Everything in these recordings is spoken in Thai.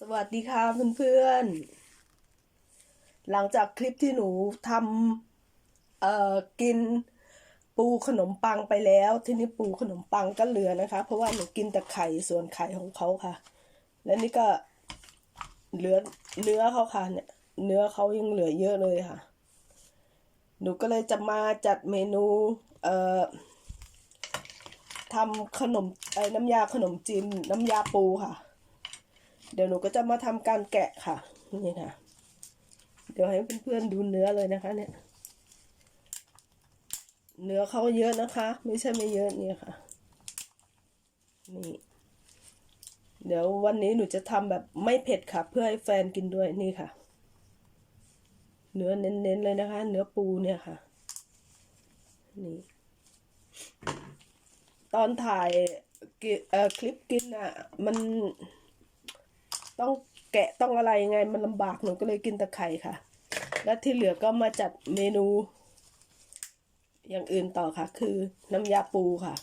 สวัสดีค่ะเพื่อนๆ หลังจากคลิปที่หนูทำเอ่อกินปูขนมปังไปแล้ว ทีนี้ปูขนมปังก็เหลือนะคะ เพราะว่าหนูกินแต่ไข่ส่วนไข่ของเขาค่ะ และนี่ก็เหลือเนื้อเขาค่ะเนี่ยเนื้อเขายังเหลือเยอะเลยค่ะ หนูก็เลยจะมาจัดเมนูเอ่อทำขนมไอ้น้ำยาขนมจีนน้ำยาปูค่ะ เดี๋ยวหนูก็จะมาทำการแกะค่ะ นี่นะเดี๋ยวให้เพื่อนๆดูเนื้อเลยนะคะ เนี่ย เนื้อเขาเยอะนะคะ ไม่ใช่ไม่เยอะเนี่ยค่ะ นี่ เดี๋ยววันนี้หนูจะทำแบบไม่เผ็ดค่ะ เพื่อให้แฟนกินด้วยนี่ค่ะ เนื้อเน้นๆเลยนะคะ เนื้อปูเนี่ยค่ะ นี่ ตอนถ่ายคลิปกินอะ มัน ต้องแกะต้องอะไรยังไงมันลำบากหนูก็เลยกินต่ไข่ค่ะ แล้วที่เหลือก็มาจัดเมนู อย่างอื่นต่อค่ะ คือน้ำยาปูค่ะ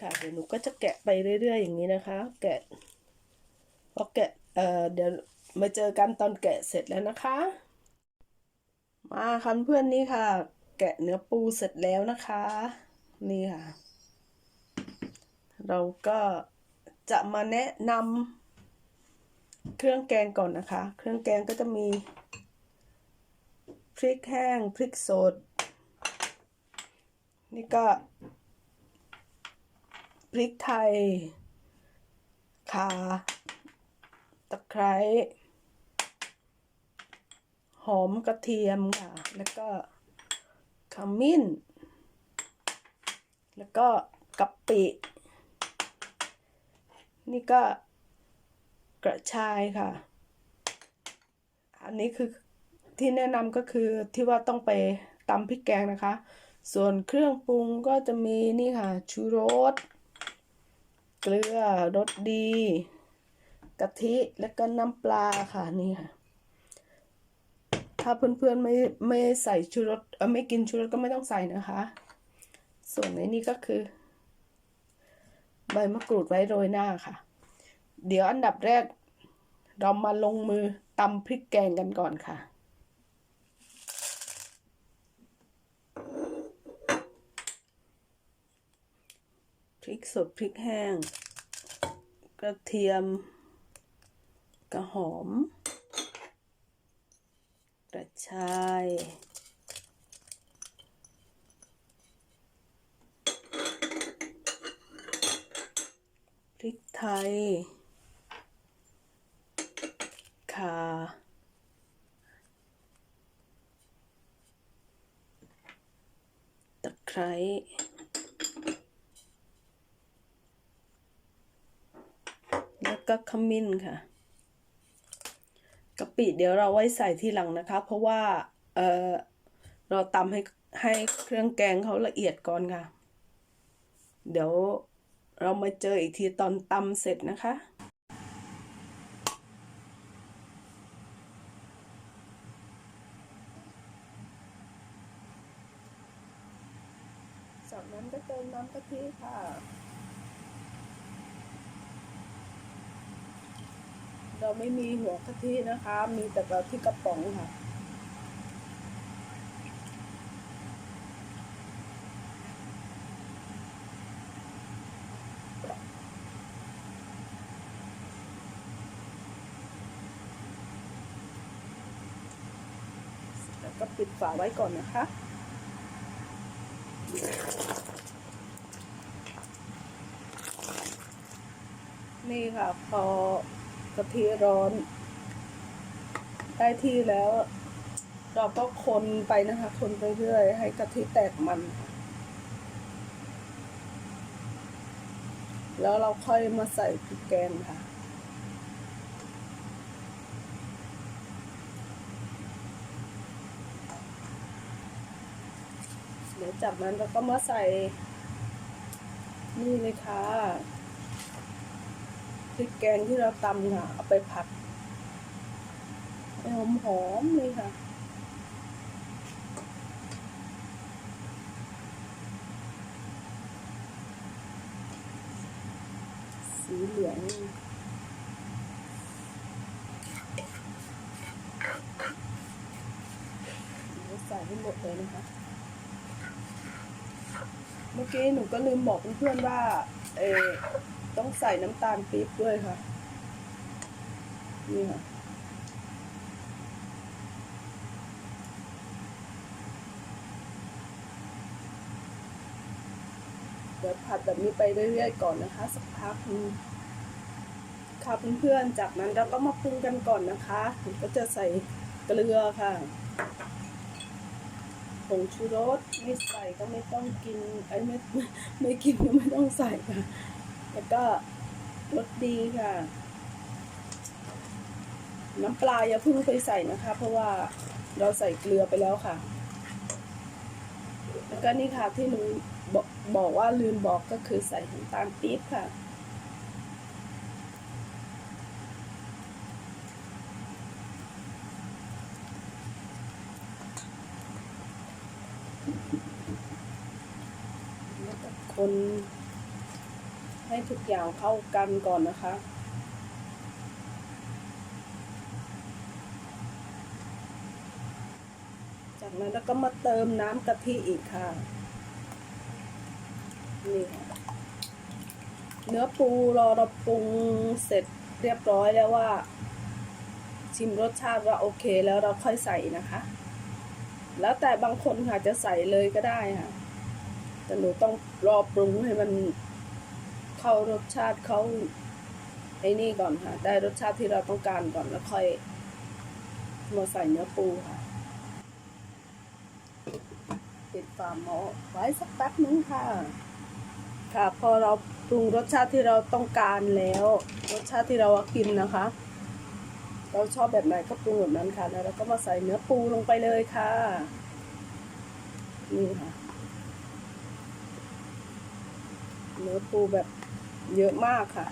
ค่ะเดี๋ยวหนูก็จะแกะไปเรื่อยๆอย่างนี้นะคะ แกะพอแกะเอ่อเดี๋ยวมาเจอกันตอนแกะเสร็จแล้วนะคะ มาค่ะเพื่อนนี่ค่ะ แกะเนื้อปูเสร็จแล้วนะคะ นี่ค่ะ เราก็ จะมาแนะนำเครื่องแกงก่อนนะคะ เครื่องแกงก็จะมีพริกแห้งพริกสด นี่ก็พริกไทยข่าตะไคร้หอมกระเทียมค่ะ แล้วก็ขมิ้น แล้วก็กะปิ นี่ก็กระชายค่ะ อันนี้คือที่แนะนำก็คือที่ว่าต้องไปตำพริกแกงนะคะ ส่วนเครื่องปรุงก็จะมีนี่ค่ะชูรส เกลือรสดี กะทิแล้วก็น้ำปลาค่ะนี่ค่ะ ถ้าเพื่อนๆไม่ไม่ใส่ชูรสไม่กินชูรสก็ไม่ต้องใส่นะคะ ส่วนในนี้ก็คือ ใบมะกรูดไว้โรยหน้าค่ะ เดี๋ยวอันดับแรก เรามาลงมือตำพริกแกงกันก่อนค่ะ พริกสดพริกแห้ง กระเทียม กระหอม กระชาย พริกไทยข่าตะไคร้แล้วก็ขมิ้นค่ะกะปิเดี๋ยวเราไว้ใส่ทีหลังนะคะ เพราะว่าเออเราตำให้ให้เครื่องแกงเขาละเอียดก่อนค่ะ เดี๋ยว เรามาเจออีกทีตอนตำเสร็จนะคะ จากนั้นก็เติมน้ำกะทิค่ะเราไม่มีหัวกะทินะคะ มีแต่กะทิกระป๋องค่ะ ก็ปิดฝาไว้ก่อนนะคะ นี่ค่ะ พอกะทิร้อน ได้ที่แล้ว เราก็คนไปนะคะ คนไปเรื่อยให้กะทิแตกมัน แล้วเราค่อยมาใส่พริกแกงค่ะ เดี๋ยว จากนั้นเราก็มาใส่ นี่เลยค่ะพริกแกงที่เราตำค่ะ เอาไปผัดให้หอมหอมเลยค่ะ สีเหลืองใส่ให้หมดเลยนะคะ เมื่อกี้หนูก็ลืมบอกเพื่อนๆว่า เออต้องใส่น้ำตาลปี๊บด้วยค่ะ นี่ค่ะเดี๋ยวผัดแบบนี้ไปเรื่อยๆก่อนนะคะ สักพักนึงค่ะเพื่อนๆ จากนั้นเราก็มาปรุงกันก่อนนะคะหนูก็จะใส่เกลือค่ะ ผงชูรสไม่ใส่ก็ไม่ต้องกินไอ้ไม่ไม่กินก็ไม่ต้องใส่ค่ะ แล้วก็รสดีค่ะ น้ำปลาอย่าเพิ่งไปใส่นะคะ เพราะว่าเราใส่เกลือไปแล้วค่ะ แล้วก็นี่ค่ะที่หนูบอกบอกว่าลืมบอกก็คือใส่น้ำตาลปี๊บค่ะ แล้วก็ คน ให้ทุกอย่างเข้ากันก่อนนะคะ จากนั้นแล้วก็มาเติมน้ำกะทิอีกค่ะ นี่ค่ะ เนื้อปูรอเราปรุงเสร็จเรียบร้อยแล้วว่า ชิมรสชาติว่าโอเคแล้วเราค่อยใส่นะคะ แล้วแต่บางคนค่ะจะใส่เลยก็ได้ค่ะ แต่หนูต้องรอปรุงให้มันเข้ารสชาติเขาไอ้นี่ก่อนค่ะ ได้รสชาติที่เราต้องการก่อนแล้วค่อยมาใส่เนื้อปูค่ะปิดฝาหม้อไว้สักแป๊บนึงค่ะ ค่ะ พอเราปรุงรสชาติที่เราต้องการแล้ว รสชาติที่เรากินนะคะ เราชอบแบบไหนก็ปรุงแบบนั้นค่ะแล้วเราก็มาใส่เนื้อปูลงไปเลยค่ะนี่ค่ะ เนื้อปูแบบเยอะมากค่ะ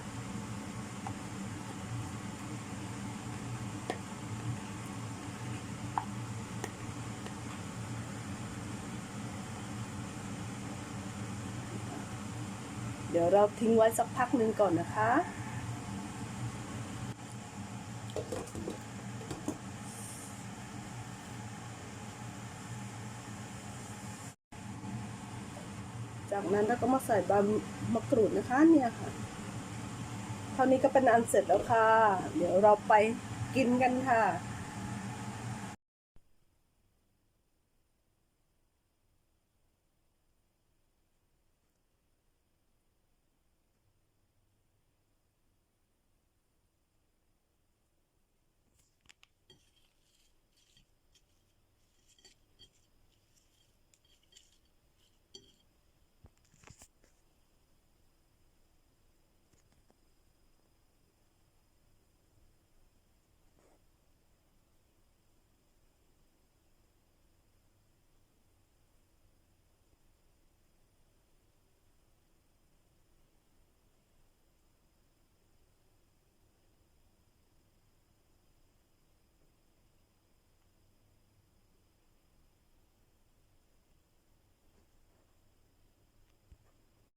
เดี๋ยวเราทิ้งไว้สักพักหนึ่งก่อนนะคะ จากนั้นเราก็มาใส่ใบมะกรูดนะคะเนี่ยค่ะ เท่านี้ก็เป็นอันเสร็จแล้วค่ะ เดี๋ยวเราไปกินกันค่ะ